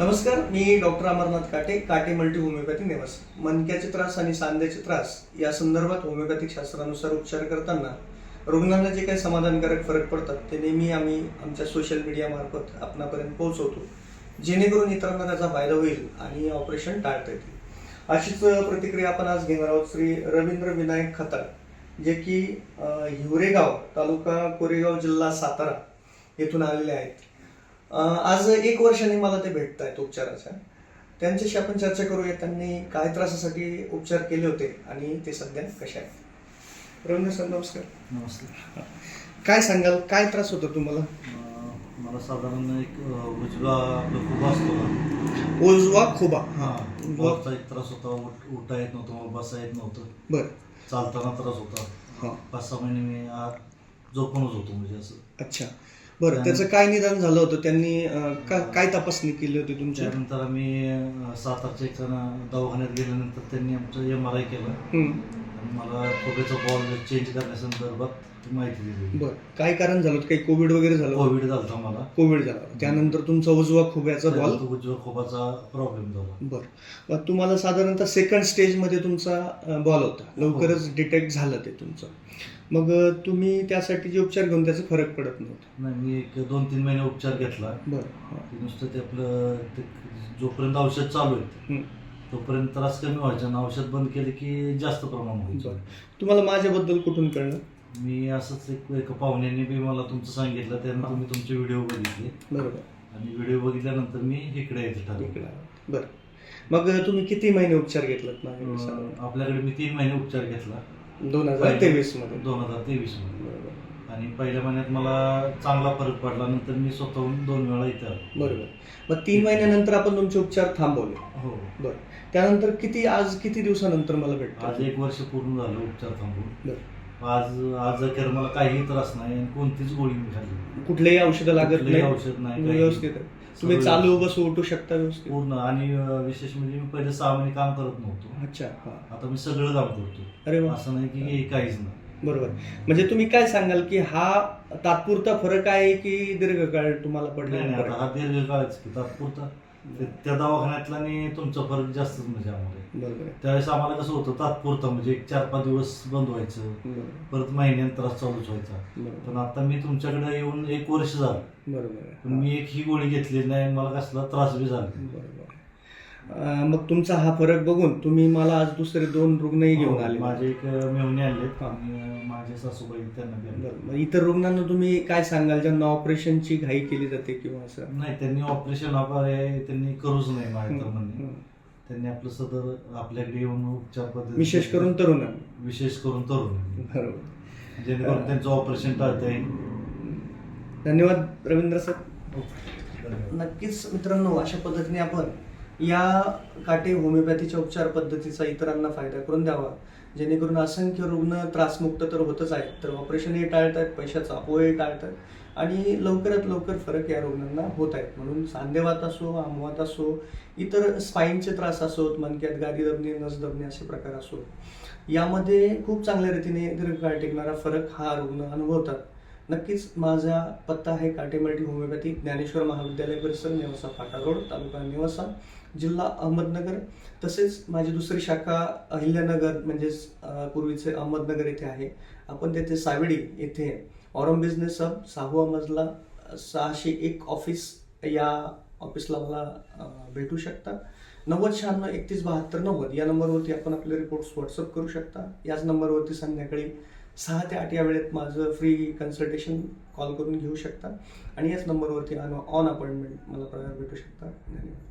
नमस्कार मी डॉक्टर अमरनाथ काटे काटे मल्टी होमिओपॅथी नेवस. मनक्याचे त्रास आणि सांध्याचे त्रास या संदर्भात होमिओपॅथिक शास्त्रानुसार उपचार करताना रुग्णांना जे काही समाधानकारक फरक पडतात ते नेहमी आम्ही आमच्या सोशल मीडियामार्फत आपणापर्यंत पोहोचवतो. जेणेकरून इतरांना त्याचा फायदा होईल आणि ऑपरेशन टाळता येतील. अशीच प्रतिक्रिया आपण आज घेणार आहोत श्री रवींद्र विनायक खताळ जे की हिवरेगाव तालुका कोरेगाव जिल्हा सातारा येथून आलेले आहेत. आज एक वर्षाने मला ते भेटत आहेत उपचाराच्या त्यांच्याशी आपण चर्चा करूया. त्यांनी काय त्रासासाठी उपचार केले होते आणि ते सध्या कशा आहेत? रवींद्र सर नमस्कार. नमस्ते काय सांगाल? काय त्रास होता तुम्हाला? मला साधारण एक उजवा आपला खूप असतो ना. ओजवा खोबा. हा एक त्रास होता. उठ- उठता येत नव्हतं बसा येत नव्हतं. बर. चालताना त्रास होता. हा. पाच सहा महिने मी आत झोपूनच होतो म्हणजे असं. अच्छा. बरं त्याचं काय निदान झालं होतं? त्यांनी अं, का- काय तपासणी केली होती तुमच्या त्यानंतर आम्ही अं, सातारच्या एका दवाखान्यात गेल्यानंतर त्यांनी आमचं एम आर आय केलं. हम्म. आणि मला खोब्याचा बॉल चेंज करण्यासंदर्भात माहिती दिली. बरं. काय कारण झालं? होतं? काही कोविड वगैरे झालं? होतं? कोविड झाला मला. कोविड झाला. त्यानंतर तुमचा उजवा खोब्याचा बॉल उजव्या खोबाचा प्रॉब्लेम झाला. बर. मग तुम्हाला साधारणतः सेकंड स्टेजमध्ये तुमचा बॉल होता. लवकरच डिटेक्ट झालं ते तुमचं. मग अ, तुम्ही त्यासाठी जे उपचार घेऊन त्याचा फरक पडत नव्हता. नाही मी एक दोन तीन महिने उपचार घेतला. बरं. ते नुसतं ते आपलं ते जोपर्यंत औषध चालू आहे हं. तोपर्यंत त्रास कमी व्हायचा आणि औषध बंद केले की जास्त प्रमाण व्हायचं तुम्हाला माझ्याबद्दल कुठून कळलं? मी असंच एक एका पाहुण्याने बी मला तुमचं सांगितलं त्यानंतर मी तुमचे व्हिडिओ बघितले. बरोबर. आणि व्हिडिओ बघितल्यानंतर मी इकडे यायचं ठरवलं. इकडं. बरं. मग तुम्ही किती महिने उपचार घेतलात? माझ्याकडे अं, साधारण? आपल्याकडे मी तीन महिने उपचार घेतला. दोन हजार तेवीसमध्ये दोन हजार तेवीसमध्ये आणि पहिल्या महिन्यात मला चांगला फरक पडला नंतर मी स्वतःहून दोन वेळा इथे आलो. बरोबर. मग तीन महिन्यानंतर आपण तुमचे उपचार थांबवले. हो. बरं. त्यानंतर किती आज किती दिवसानंतर मला आज भेटतो एक वर्ष पूर्ण झालं उपचार थांबून आज आज अखेर मला काही त्रास नाही आणि कोणतीच गोळी मी खाल्ली कुठलेही औषधं लागत कुठलंही नाही? औषध नाही काही. व्यवस्थित आहे. तुम्ही सगळं चालू बसू उठू शकता व्यवस्थित? पूर्ण. आणि अं, विशेष म्हणजे मी पहिले सहा महिने काम करत नव्हतो. अच्छा हा. आता मी सगळं काम करतो. अरे वा. असं नाही की हे काहीच नाही. बरोबर. म्हणजे तुम्ही काय सांगाल की हा तात्पुरता फरक आहे की दीर्घकाळ तुम्हाला नाही, आता हा दीर्घकाळच की तात्पुरता. ते- त्या दवाखान्यातला आणि तुमचा फरक जास्तच म्हणजे आम्हाला बरोबर. आहे. त्यावेळेस आम्हाला कसं होतं तात्पुरता म्हणजे एक चार पाच दिवस बंद व्हायचं बरोबर. परत महिन्यात त्रास चालूच व्हायचा. बरोबर. पण आता मी तुमच्याकडे येऊन एक वर्ष झालं. बरोबर आहे. मी एक ही गोळी घेतली नाही मला कसला त्रास बी झाला बरोबर आहे. अं, मग तुमचा हा फरक बघून तुम्ही मला आज दुसरे दोन रुग्णही घेऊन हो, आले. माझे एक मेहणे आले हा. माझे सासूबाई त्यांना इतर रुग्णांना तुम्ही काय सांगाल ज्यांना ऑपरेशनची घाई केली जाते किंवा असं? नाही त्यांनी ऑपरेशन त्यांनी करूच नाही माझ्या म्हणणे हं. त्यांनी आपलं सदर आपल्याकडे येऊन उपचार पद्धती विशेष करून तरुणांना? विशेष करून तरुण बरोबर. जेणेकरून त्यांचं ऑपरेशन टाळता येईल. धन्यवाद रवींद्र सर. धन्यवाद. नक्कीच मित्रांनो अशा पद्धतीने आपण या काटे होमिओपॅथीच्या उपचार पद्धतीचा इतरांना फायदा करून द्यावा. जेणेकरून असंख्य रुग्ण त्रासमुक्त तर होतच आहेत तर ऑपरेशनही टाळतात पैशाचा अपव्यय टाळतात आणि लवकरात लवकर फरक या रुग्णांना होत आहेत. म्हणून सांधेवात असो आमवात असो इतर स्पाईनचे त्रास असोत मनक्यात गादी दबणे नस दबणे असे प्रकार असो यामध्ये खूप चांगल्या रीतीने दीर्घकाळ टिकणारा फरक हा रुग्ण अनुभवतात. नक्कीच माझा पत्ता आहे काटेमल्टी होमिओपॅथी ज्ञानेश्वर महाविद्यालय परिसर नेवासा फाटा रोड तालुका नेवासा जिल्हा अहमदनगर. तसेच माझी दुसरी शाखा अहिल्यानगर म्हणजेच पूर्वीचे अहमदनगर येथे आहे. आपण तेथे सावेडी येथे ऑरम बिझनेस हब सहावा मजला सहाशे एक ऑफिस या ऑफिसला मला भेटू शकता. नव्वद शहाण्णव एकतीस बहात्तर नव्वद या नंबरवरती आपण आपले रिपोर्ट्स व्हॉट्सअप करू शकता. याच नंबरवरती संध्याकाळी सहा ते आठ या वेळेत माझं फ्री कन्सल्टेशन कॉल करून घेऊ शकता. आणि याच नंबरवरती ऑन अपॉइंटमेंट मला भेटू शकता. धन्यवाद.